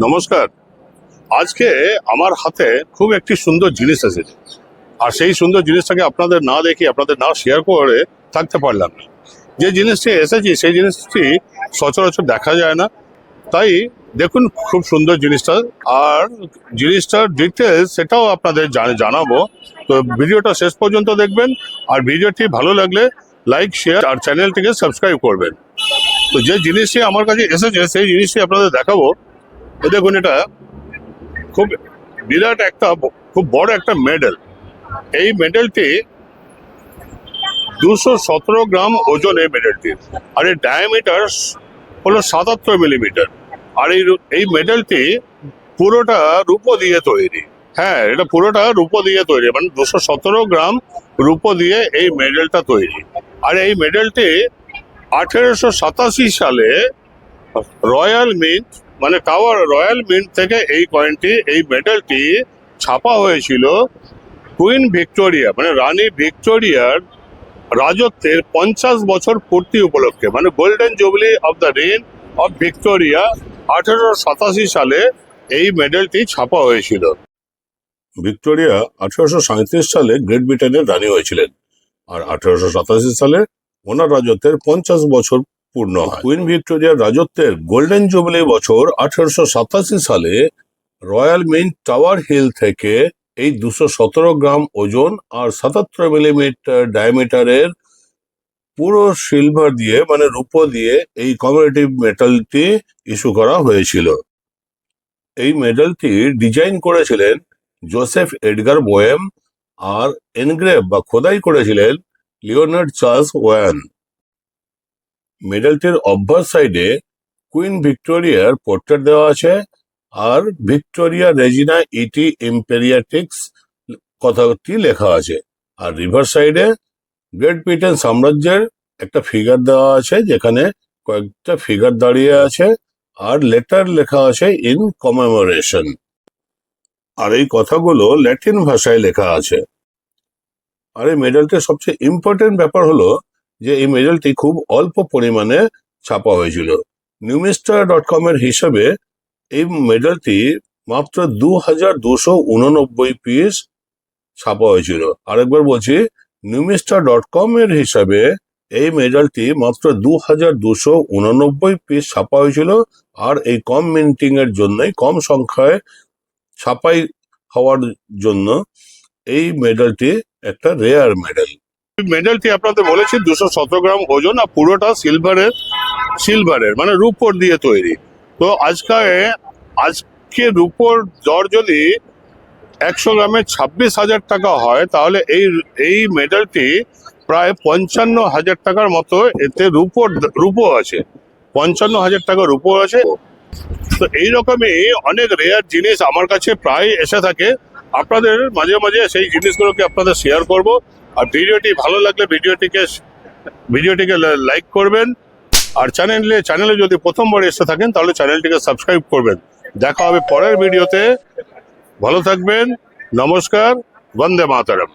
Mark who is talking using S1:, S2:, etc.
S1: নমস্কার। আজকে আমার হাতে খুব একটি সুন্দর জিনিস এসেছে। আর সেই সুন্দর জিনিসটাকে আপনাদের না দেখি, আপনাদের না শেয়ার করে থাকতে পারলাম না। যে জিনিসটি এসেছি, সেই জিনিসটি সচরাচর দেখা যায় না। তাই দেখুন খুব সুন্দর জিনিসটা। আর জিনিসটার ডিটেলস সেটাও আপনাদের জানাব। তো ভিডিওটা শেষ পর্যন্ত দেখবেন। আর ভিডিওটি ভালো লাগলে লাইক শেয়ার আর চ্যানেলটিকে সাবস্ক্রাইব করবেন। তো যে জিনিসটি আমার কাছে এসেছে, সেই জিনিসটি আপনাদের দেখাবো। দেখুন এটা খুব বিরাট একটা খুব বড় একটা মেডেল। এই মেডেলটি দুশো সতেরো গ্রাম ওজন এই মেডেলটির আর এর ডায়ামিটার হলো সাতাত্তর মিলিমিটার আর এই এই মেডেলটি পুরোটা রূপো দিয়ে তৈরি। হ্যাঁ এটা পুরোটা রূপো দিয়ে তৈরি। মানে দুশো সতেরো গ্রাম রূপো দিয়ে এই মেডেলটা তৈরি। আর এই মেডেলটি আঠেরোশো সাতাশি সালে রয়্যাল মিন্ট মানে টাওয়ার রয়্যাল মিন্ট থেকে এই কয়েনটি এই মেডেলটি ছাপা হয়েছিল কুইন ভিক্টোরিয়া মানে রানী ভিক্টোরিয়ার রাজত্বের পঞ্চাশ বছর পূর্তি উপলক্ষে মানে golden jubilee of the reign of Victoria আঠেরোশো সাতাশি সালে এই মেডেলটি ছাপা হয়েছিল। ভিক্টোরিয়া আঠেরোশো সাঁত্রিশ সালে গ্রেট ব্রিটেনের রানী হয়েছিলেন। আর আঠেরোশো সাতাশি সালে ওনার রাজত্বের পঞ্চাশ বছর পূর্ণ হয়। কুইন ভিক্টোরিয়ার রাজত্বের গোল্ডেন জুবলি বছর আঠারোশো সাতাশি সালে রয়্যাল মিন টাওয়ার হিল থেকে এই দুশো সতেরো গ্রাম ওজন আর সাতাত্তর মিলিমিটার ডায়ামিটারের পুরো সিলভার দিয়ে মানে রূপো দিয়ে এই কমিউনিটিভ মেটালটি ইস্যু করা হয়েছিল। এই মেডেলটি ডিজাইন করেছিলেন জোসেফ এডগার বোয়েম আর এনগ্রেভ বা খোদাই করেছিলেন লিওনার্ড চার্লস ওয়ান মেডেলটির অভ্যাস সাইডে কুইন ভিক্টোরিয়ার পোর্ট্রেট দেওয়া আছে আর ভিক্টোরিয়া রেজিনা ইটি ইম্পেরিয়াটিক্স কথাটি লেখা আছে। আর রিভার সাইডে গ্রেট ব্রিটেন সাম্রাজ্যের একটা ফিগার দেওয়া আছে যেখানে কয়েকটা ফিগার দাঁড়িয়ে আছে আর লেটার লেখা আছে ইন কমেমোরেশন। আর এই কথাগুলো ল্যাটিন ভাষায় লেখা আছে। আর এই মেডেলটির সবচেয়ে ইম্পর্টেন্ট ব্যাপার হলো যে এই মেডেলটি খুব অল্প পরিমাণে ছাপা হয়েছিল। নিউমিস্টার ডট কম এর হিসাবে এই মেডেলটি মাত্র দু হাজার দুশো উননব্বই পিস ছাপা হয়েছিল। আরেকবার বলছি, নিউমিস্টার ডট কম এর হিসাবে এই মেডেলটি মাত্র দু হাজার দুশো উননব্বই পিস ছাপা হয়েছিল আর এই কম মিন্টিং এর জন্যই, কম সংখ্যায় ছাপাই হওয়ার জন্য এই মেডেলটি একটা রেয়ার মেডেল মেডেলটি আপনাদের বলেছি, দুশো সতেরো গ্রাম ওজন আর পুরোটা সিলভারের সিলভারের মানে রূপোর দিয়ে তৈরি। তো আজকে আজকে রূপোর দর যদি একশো গ্রামে ছাব্বিশ হাজার টাকা হয়, তাহলে এই এই মেডেলটি প্রায় পঞ্চান্ন হাজার টাকার মতো এতে রূপোর, রূপো আছে। পঞ্চান্ন হাজার টাকা রূপো আছে। তো এইরকমই অনেক রেয়ার জিনিস আমার কাছে প্রায় এসে থাকে। আপনাদের মাঝে মাঝে সেই জিনিসগুলোকে আপনাদের শেয়ার করব। আর ভিডিওটি ভালো লাগলে ভিডিওটিকে ভিডিওটিকে লাইক করবেন। আর চ্যানেলে চ্যানেলে যদি প্রথমবার এসে থাকেন, তাহলে চ্যানেলটিকে সাবস্ক্রাইব করবেন। দেখা হবে পরের ভিডিওতে। ভালো থাকবেন। নমস্কার। বন্দে মাতারাম।